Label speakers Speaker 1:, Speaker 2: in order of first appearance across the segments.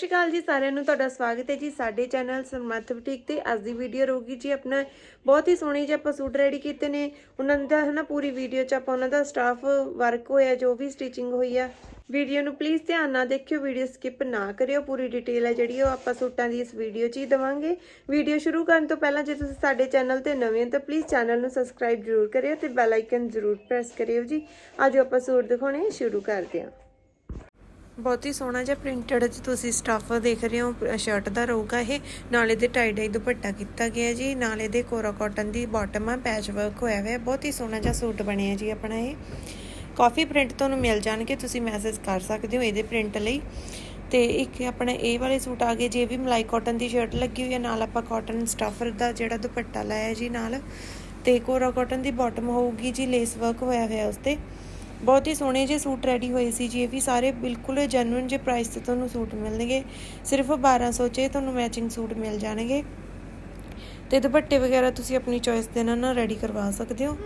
Speaker 1: ਸਤਿ ਸ਼੍ਰੀ ਅਕਾਲ ਜੀ ਸਾਰਿਆਂ ਨੂੰ, ਤੁਹਾਡਾ ਸਵਾਗਤ ਹੈ ਜੀ ਸਾਡੇ ਚੈਨਲ ਸਮਰਥ ਬੁਟੀਕ ਤੇ। ਅੱਜ ਦੀ ਵੀਡੀਓ ਰਹੂਗੀ ਜੀ ਆਪਣਾ ਬਹੁਤ ਹੀ ਸੋਹਣੇ ਜਿਹੇ ਆਪਾਂ ਸੂਟ ਰੈਡੀ ਕੀਤੇ ਨੇ। ਉਹਨਾਂ ਦਾ ਹਨਾ ਪੂਰੀ ਵੀਡੀਓ ਚ ਆਪਾਂ ਉਹਨਾਂ ਦਾ ਸਟਾਫ ਵਰਕ ਹੋਇਆ, ਜੋ ਵੀ ਸਟਿਚਿੰਗ ਹੋਈ ਆ। ਵੀਡੀਓ ਨੂੰ ਪਲੀਜ਼ ਧਿਆਨ ਨਾਲ ਦੇਖਿਓ ਵੀਡੀਓ ਸਕਿਪ ਨਾ ਕਰਿਓ। ਪੂਰੀ ਡਿਟੇਲ ਹੈ ਜਿਹੜੀ, ਉਹ ਆਪਾਂ ਸੂਟਾਂ ਦੀ ਇਸ ਵੀਡੀਓ 'ਚ ਹੀ ਦਵਾਂਗੇ। ਵੀਡੀਓ ਸ਼ੁਰੂ ਕਰਨ ਤੋਂ ਪਹਿਲਾਂ ਜੇ ਤੁਸੀਂ ਸਾਡੇ ਚੈਨਲ ਤੇ ਨਵੇਂ ਹੋ, ਤਾਂ ਪਲੀਜ਼ ਚੈਨਲ ਨੂੰ ਸਬਸਕ੍ਰਾਈਬ ਜ਼ਰੂਰ ਕਰਿਓ ਤੇ ਬੈਲ ਆਈਕਨ ਜ਼ਰੂਰ ਪ੍ਰੈਸ ਕਰਿਓ ਜੀ। ਅੱਜ ਆਪਾਂ ਸੂਟ ਦਿਖਾਉਣੇ ਸ਼ੁਰੂ ਕਰਦੇ ਹਾਂ। ਬਹੁਤ ਹੀ ਸੋਹਣਾ ਜਿਹਾ ਪ੍ਰਿੰਟਡ ਚ ਤੁਸੀਂ ਸਟੱਫ ਦੇਖ ਰਹੇ ਹੋ ਸ਼ਰਟ ਦਾ ਰਹੂਗਾ ਇਹ। ਨਾਲ ਇਹਦੇ ਟਾਈ ਡਾਈ ਦੁਪੱਟਾ ਕੀਤਾ ਗਿਆ ਜੀ, ਨਾਲ ਇਹਦੇ ਕੋਰਾ ਕਾਟਨ ਦੀ ਬਾਟਮ ਆ ਪੈਚ ਵਰਕ ਹੋਇਆ ਹੋਇਆ, ਬਹੁਤ ਹੀ ਸੋਹਣਾ ਜਿਹਾ ਸੂਟ ਬਣਿਆ ਜੀ ਆਪਣਾ ਇਹ। ਕਾਫੀ ਪ੍ਰਿੰਟ ਤੁਹਾਨੂੰ ਮਿਲ ਜਾਣਗੇ, ਤੁਸੀਂ ਮੈਸੇਜ ਕਰ ਸਕਦੇ ਹੋ ਇਹਦੇ ਪ੍ਰਿੰਟ ਲਈ। ਤੇ ਇੱਕ ਆਪਣਾ ਇਹ ਵਾਲੇ ਸੂਟ ਆ ਗਏ ਜੇ ਵੀ ਮਲਾਈ ਕਾਟਨ ਦੀ ਸ਼ਰਟ ਲੱਗੀ ਹੋਈ ਹੈ ਨਾਲ ਆਪਾਂ ਕਾਟਨ ਸਟਫਰ ਦਾ ਜਿਹੜਾ ਦੁਪੱਟਾ ਲਾਇਆ ਜੀ ਨਾਲ। ਤੇ ਕੋਰਾ ਕਾਟਨ ਦੀ ਬਾਟਮ ਹੋਊਗੀ ਜੀ ਲੇਸ ਵਰਕ ਹੋਇਆ ਹੋਇਆ ਉਸ ਤੇ। ਬਹੁਤ ਹੀ ਸੋਹਣੇ ਜਿਹੇ ਸੂਟ ਰੈਡੀ ਹੋਏ ਸੀ ਜੀ, ਇਹ ਵੀ ਸਾਰੇ ਬਿਲਕੁਲ ਜੈਨੂਇਨ ਜੇ ਪ੍ਰਾਈਸ ਤੇ ਤੁਹਾਨੂੰ ਸੂਟ ਮਿਲਣਗੇ। ਸਿਰਫ 1200 ਚ ਤੁਹਾਨੂੰ ਮੈਚਿੰਗ ਸੂਟ ਮਿਲ ਜਾਣਗੇ। ਤੇ ਦੁਪੱਟੇ ਵਗੈਰਾ ਤੁਸੀਂ ਆਪਣੀ ਚੋਇਸ ਦੇ ਨਾਲ ਰੈਡੀ ਕਰਵਾ ਸਕਦੇ ਹੋ।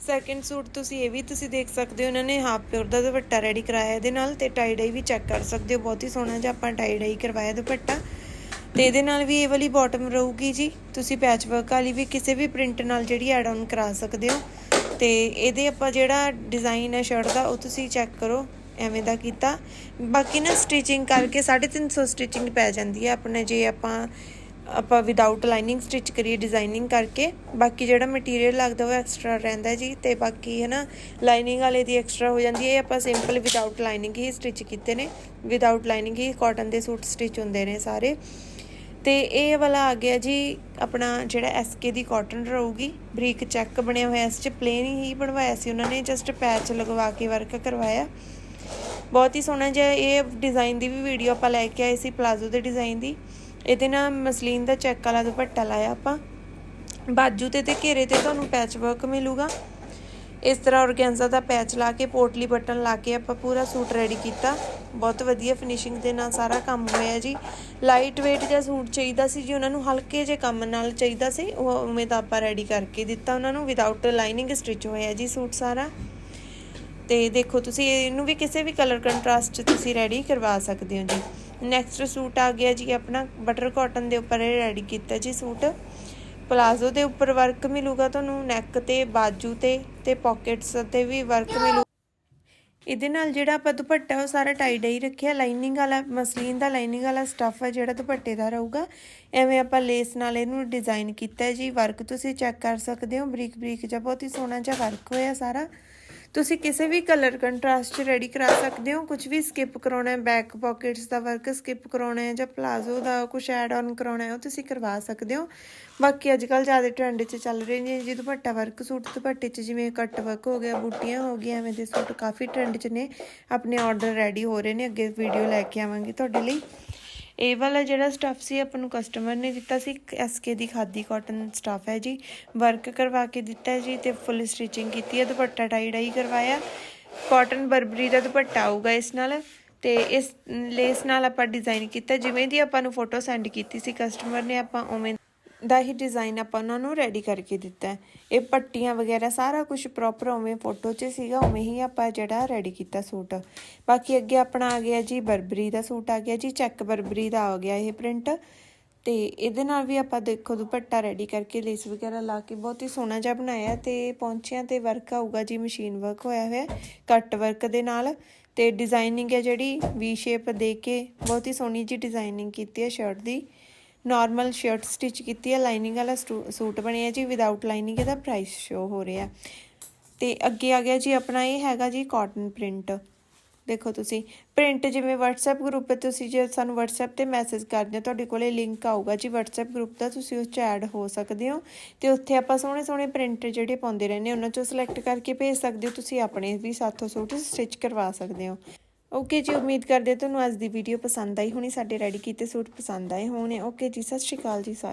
Speaker 1: ਸੈਕਿੰਡ ਸੂਟ ਤੁਸੀਂ ਇਹ ਵੀ ਤੁਸੀਂ ਦੇਖ ਸਕਦੇ ਹੋ, ਇਹਨਾਂ ਨੇ ਹਾਫ ਪਿਓਰ ਦਾ ਦੁਪੱਟਾ ਰੈਡੀ ਕਰਾਇਆ ਇਹਦੇ ਨਾਲ ਤੇ ਟਾਈ ਡਾਈ ਵੀ ਚੈੱਕ ਕਰ ਸਕਦੇ ਹੋ, ਬਹੁਤ ਹੀ ਸੋਹਣਾ ਜਿਹਾ ਆਪਾਂ ਟਾਈ ਡਾਈ ਕਰਵਾਇਆ ਦੁਪੱਟਾ। ਤੇ ਇਹਦੇ ਨਾਲ ਵੀ ਇਹ ਵਾਲੀ ਬਾਟਮ ਰਹੂਗੀ ਜੀ, ਤੁਸੀਂ ਪੈਚ ਵਰਕ ਵਾਲੀ ਵੀ ਕਿਸੇ ਵੀ ਪ੍ਰਿੰਟ ਨਾਲ ਜਿਹੜੀ ਐਡ ਆਨ ਕਰਾ ਸਕਦੇ ਹੋ। ਤੇ ਇਹਦੇ ਆਪਾਂ ਜਿਹੜਾ ਡਿਜ਼ਾਈਨ ਹੈ ਸ਼ਰਟ ਦਾ, ਉਹ ਤੁਸੀਂ ਚੈੱਕ ਕਰੋ, ਐਵੇਂ ਦਾ ਕੀਤਾ। ਬਾਕੀ ਨਾ ਸਟਿਚਿੰਗ ਕਰਕੇ 350 ਸਟਿਚਿੰਗ ਪੈ ਜਾਂਦੀ ਹੈ ਆਪਣੇ, ਜੇ ਆਪਾਂ ਆਪਾਂ ਵਿਦਆਊਟ ਲਾਈਨਿੰਗ ਸਟਿਚ ਕਰੀਏ ਡਿਜ਼ਾਈਨਿੰਗ ਕਰਕੇ। ਬਾਕੀ ਜਿਹੜਾ ਮਟੀਰੀਅਲ ਲੱਗਦਾ ਉਹ ਐਕਸਟਰਾ ਰਹਿੰਦਾ ਜੀ, ਤੇ ਬਾਕੀ ਹੈ ਨਾ ਲਾਈਨਿੰਗ ਵਾਲੇ ਦੀ ਐਕਸਟਰਾ ਹੋ ਜਾਂਦੀ ਹੈ। ਆਪਾਂ ਸਿੰਪਲ ਵਿਦਆਊਟ ਲਾਈਨਿੰਗ ਹੀ ਸਟਿਚ ਕੀਤੇ ਨੇ। ਵਿਦਆਊਟ ਲਾਈਨਿੰਗ ਹੀ ਕਾਟਨ ਦੇ ਸੂਟ ਸਟਿਚ ਹੁੰਦੇ ਨੇ ਸਾਰੇ। ਤੇ ਇਹ ਵਾਲਾ ਆ ਗਿਆ ਜੀ, ਆਪਣਾ ਜਿਹੜਾ ਐਸਕੇ ਦੀ ਕਾਟਨ ਰਹੂਗੀ, ਬਰੀਕ ਚੈੱਕ ਬਣਿਆ ਹੋਇਆ, ਇਸ ਚ ਪਲੇਨ ਹੀ ਬਣਵਾਇਆ ਸੀ ਉਹਨਾਂ ਨੇ ਜਸਟ ਪੈਚ ਲਗਵਾ ਕੇ ਵਰਕ ਕਰਵਾਇਆ। ਬਹੁਤ ਹੀ ਸੋਹਣਾ ਜਿਹਾ ਇਹ ਡਿਜ਼ਾਈਨ ਦੀ ਵੀ ਵੀਡੀਓ ਆਪਾਂ ਲੈ ਕੇ ਆਏ ਸੀ ਪਲਾਜ਼ੋ ਦੇ ਡਿਜ਼ਾਈਨ ਦੀ। ਇਹਦੇ ਨਾਲ ਮਸਲੀਨ ਦਾ ਚੈੱਕ ਵਾਲਾ ਦੁਪੱਟਾ ਲਾਇਆ ਆਪਾਂ। ਬਾਜੂ ਤੇ ਤੇ ਘੇਰੇ ਤੇ ਤੁਹਾਨੂੰ ਪੈਚ ਵਰਕ ਮਿਲੂਗਾ। ਇਸ ਤਰ੍ਹਾਂ ਔਰਗੈਂਜ਼ਾ ਦਾ ਪੈਚ ਲਾ ਕੇ ਪੋਟਲੀ ਬਟਨ ਲਾ ਕੇ ਆਪਾਂ ਪੂਰਾ ਸੂਟ ਰੈਡੀ ਕੀਤਾ। ਬਹੁਤ ਵਧੀਆ ਫਿਨਿਸ਼ਿੰਗ ਦੇ ਨਾਲ ਸਾਰਾ ਕੰਮ ਹੋਇਆ ਜੀ। ਲਾਈਟ weight ਜਿਹਾ ਸੂਟ ਚਾਹੀਦਾ ਸੀ ਜੀ, ਉਹਨਾਂ ਨੂੰ ਹਲਕੇ ਜਿਹੇ ਕੰਮ ਨਾਲ ਚਾਹੀਦਾ ਸੀ। ਉਹ ਉਵੇਂ ਤਾਂ ਆਪਾਂ ਰੈਡੀ ਕਰਕੇ ਦਿੱਤਾ ਉਹਨਾਂ ਨੂੰ ਵਿਦਆਊਟ ਲਾਈਨਿੰਗ ਸਟਿਚ ਹੋਇਆ ਜੀ ਸੂਟ ਸਾਰਾ। ਤੇ ਦੇਖੋ ਤੁਸੀਂ, ਇਹਨੂੰ ਵੀ ਕਿਸੇ ਵੀ ਕਲਰ ਕੰਟਰਾਸਟ 'ਚ ਤੁਸੀਂ ਰੈਡੀ ਕਰਵਾ ਸਕਦੇ ਹੋ ਜੀ। ਨੈਕਸਟ ਸੂਟ ਆ ਗਿਆ ਜੀ ਆਪਣਾ ਬਟਰ ਕਾਟਨ ਦੇ ਉੱਪਰ ਰੈਡੀ ਕੀਤਾ ਜੀ ਸੂਟ। ਪਲਾਜ਼ੋ ਦੇ ਉੱਪਰ ਵਰਕ ਮਿਲੂਗਾ ਤੁਹਾਨੂੰ ਨੈਕ ਤੇ, ਬਾਜੂ ਤੇ ਤੇ ਪਾਕਟਸ ਤੇ ਵੀ ਵਰਕ ਮਿਲੂ ਇਹਦੇ ਨਾਲ ਜਿਹੜਾ ਆਪਾਂ ਦੁਪੱਟਾ, ਉਹ ਸਾਰਾ ਟਾਈ ਡਾਈ ਰੱਖਿਆ। ਲਾਈਨਿੰਗ ਵਾਲਾ, ਮਸਲੀਨ ਦਾ ਲਾਈਨਿੰਗ ਵਾਲਾ ਸਟੱਫ ਹੈ ਜਿਹੜਾ ਦੁਪੱਟੇ ਦਾ ਰਹੂਗਾ। ਐਵੇਂ ਆਪਾਂ ਲੇਸ ਨਾਲ ਇਹਨੂੰ ਡਿਜ਼ਾਈਨ ਕੀਤਾ ਜੀ। ਵਰਕ ਤੁਸੀਂ ਚੈੱਕ ਕਰ ਸਕਦੇ ਹੋ। ਬਰੀਕ ਬਰੀਕ ਜਿਹਾ ਬਹੁਤ ਹੀ ਸੋਹਣਾ ਜਿਹਾ ਵਰਕ ਹੋਇਆ ਸਾਰਾ। ਤੁਸੀਂ ਕਿਸੇ ਵੀ ਕਲਰ ਕੰਟਰਾਸਟ 'ਚ ਰੈਡੀ ਕਰਾ ਸਕਦੇ ਹੋ। ਕੁਝ ਵੀ ਸਕਿਪ ਕਰਾਉਣਾ ਹੈ ਬੈਕ ਪਾਕਟਸ ਦਾ ਵਰਕ ਸਕਿਪ ਕਰਾਉਣਾ ਹੈ ਜਾਂ ਪਲਾਜ਼ੋ ਦਾ ਕੁਝ ਐਡ ਆਨ ਕਰਾਉਣਾ ਹੈ, ਉਹ ਤੁਸੀਂ ਕਰਵਾ ਸਕਦੇ ਹੋ। ਬਾਕੀ ਅੱਜ ਕੱਲ ਜ਼ਿਆਦਾ ਟ੍ਰੈਂਡ 'ਚ ਚੱਲ ਰਹੇ ਨੇ, ਜੀ ਦੁਪੱਟਾ ਵਰਕ ਸੂਟ, ਦੁਪੱਟੇ 'ਚ ਜਿਵੇਂ ਕੱਟ ਵਰਕ ਹੋ ਗਿਆ, ਬੂਟੀਆਂ ਹੋ ਗਈਆਂ, ਐਵੇਂ ਦੇ ਸੂਟ ਕਾਫੀ ਟ੍ਰੈਂਡ 'ਚ ਨੇ। ਆਪਣੇ ਆਰਡਰ ਰੈਡੀ ਹੋ ਰਹੇ ਨੇ, ਅੱਗੇ ਵੀਡੀਓ ਲੈ ਕੇ ਆਵਾਂਗੇ ਤੁਹਾਡੇ ਲਈ। ਇਹ ਵਾਲਾ ਜਿਹੜਾ ਸਟੱਫ ਸੀ, ਆਪਾਂ ਨੂੰ ਕਸਟਮਰ ਨੇ ਦਿੱਤਾ ਸੀ ਐਸਕੇ ਦੀ ਖਾਦੀ ਕਾਟਨ ਸਟੱਫ ਹੈ ਜੀ। ਵਰਕ ਕਰਵਾ ਕੇ ਦਿੱਤਾ ਜੀ ਤੇ ਫੁੱਲ ਸਟਿਚਿੰਗ ਕੀਤੀ ਹੈ, ਦੁਪੱਟਾ ਟਾਈ ਡਾਈ ਕਰਵਾਇਆ। ਕਾਟਨ ਬਰਬਰੀ ਦਾ ਦੁਪੱਟਾ ਆਊਗਾ ਇਸ ਨਾਲ ਤੇ ਇਸ ਲੇਸ ਨਾਲ ਆਪਾਂ ਡਿਜ਼ਾਈਨ ਕੀਤਾ, ਜਿਵੇਂ ਦੀ ਆਪਾਂ ਨੂੰ ਫੋਟੋ ਸੈਂਡ ਕੀਤੀ ਸੀ ਕਸਟਮਰ ਨੇ, ਆਪਾਂ ਉਵੇਂ ਦਾ ਹੀ ਡਿਜ਼ਾਈਨ ਆਪਾਂ ਉਹਨਾਂ ਨੂੰ ਰੈਡੀ ਕਰਕੇ ਦਿੱਤਾ ਹੈ। ਇਹ ਪੱਟੀਆਂ ਵਗੈਰਾ ਸਾਰਾ ਕੁਝ ਪ੍ਰੋਪਰ ਉਵੇਂ ਫੋਟੋ 'ਚ ਸੀਗਾ, ਉਵੇਂ ਹੀ ਆਪਾਂ ਜਿਹੜਾ ਰੈਡੀ ਕੀਤਾ ਸੂਟ। ਬਾਕੀ ਅੱਗੇ ਆਪਣਾ ਆ ਗਿਆ ਜੀ ਬਰਬਰੀ ਦਾ ਸੂਟ ਆ ਗਿਆ ਜੀ, ਚੈੱਕ ਬਰਬਰੀ ਦਾ ਆ ਗਿਆ ਇਹ ਪ੍ਰਿੰਟ ਤੇ ਇਹਦੇ ਨਾਲ ਵੀ ਆਪਾਂ ਦੇਖੋ ਦੁਪੱਟਾ ਰੈਡੀ ਕਰਕੇ ਲੇਸ ਵਗੈਰਾ ਲਾ ਕੇ ਬਹੁਤ ਹੀ ਸੋਹਣਾ ਜਿਹਾ ਬਣਾਇਆ ਤੇ ਪੌਂਚਿਆਂ ਤੇ ਵਰਕ ਆਊਗਾ ਜੀ ਮਸ਼ੀਨ ਵਰਕ ਹੋਇਆ ਹੋਇਆ ਕੱਟ ਵਰਕ ਦੇ ਨਾਲ। ਤੇ ਡਿਜ਼ਾਈਨਿੰਗ ਹੈ ਜਿਹੜੀ ਵੀ ਸ਼ੇਪ ਦੇ ਕੇ ਬਹੁਤ ਹੀ ਸੋਹਣੀ ਜੀ ਡਿਜ਼ਾਈਨਿੰਗ ਕੀਤੀ ਹੈ ਸ਼ਰਟ ਦੀ। ਨਾਰਮਲ ਸ਼ਰਟ ਸਟਿਚ ਕੀਤੀ ਹੈ ਲਾਈਨਿੰਗ ਵਾਲਾ ਸੂਟ ਬਣਿਆ ਜੀ ਵਿਦਆਊਟ ਲਾਈਨਿੰਗ ਇਹਦਾ ਪ੍ਰਾਈਸ ਸ਼ੋ ਹੋ ਰਿਹਾ। ਤੇ ਅੱਗੇ ਆ ਗਿਆ ਜੀ ਆਪਣਾ, ਇਹ ਹੈਗਾ ਜੀ ਕਾਟਨ ਪ੍ਰਿੰਟ ਦੇਖੋ ਤੁਸੀਂ ਪ੍ਰਿੰਟ ਜਿਵੇਂ WhatsApp ਗਰੁੱਪ ਤੇ ਤੁਸੀਂ ਜੇ ਸਾਨੂੰ WhatsApp ਤੇ ਮੈਸੇਜ ਕਰਦੇ ਹੋ, ਤੁਹਾਡੇ ਕੋਲੇ ਲਿੰਕ ਆਊਗਾ ਜੀ WhatsApp ਗਰੁੱਪ ਦਾ, ਤੁਸੀਂ ਉਸ 'ਚ ਐਡ ਹੋ ਸਕਦੇ ਹੋ। ਤੇ ਉੱਥੇ ਆਪਾਂ ਸੋਹਣੇ ਸੋਹਣੇ ਪ੍ਰਿੰਟ ਜਿਹੜੇ ਪਾਉਂਦੇ ਰਹਿੰਦੇ, ਉਹਨਾਂ 'ਚੋਂ ਸਿਲੈਕਟ ਕਰਕੇ ਭੇਜ ਸਕਦੇ ਹੋ, ਤੁਸੀਂ ਆਪਣੇ ਵੀ ਸਾਥੋਂ ਸੂਟ ਸਟਿਚ ਕਰਵਾ ਸਕਦੇ ਹੋ। ਓਕੇ ਜੀ, ਉਮੀਦ ਕਰਦੇ ਤੁਹਾਨੂੰ ਅੱਜ ਦੀ ਵੀਡੀਓ ਪਸੰਦ ਆਈ ਹੋਣੀ, ਸਾਡੇ ਰੈਡੀ ਕੀਤੇ ਸੂਟ ਪਸੰਦ ਆਏ ਹੋਣੇ। ਓਕੇ ਜੀ, ਸਤਿ ਸ਼੍ਰੀ ਅਕਾਲ ਜੀ ਸਾਰੇ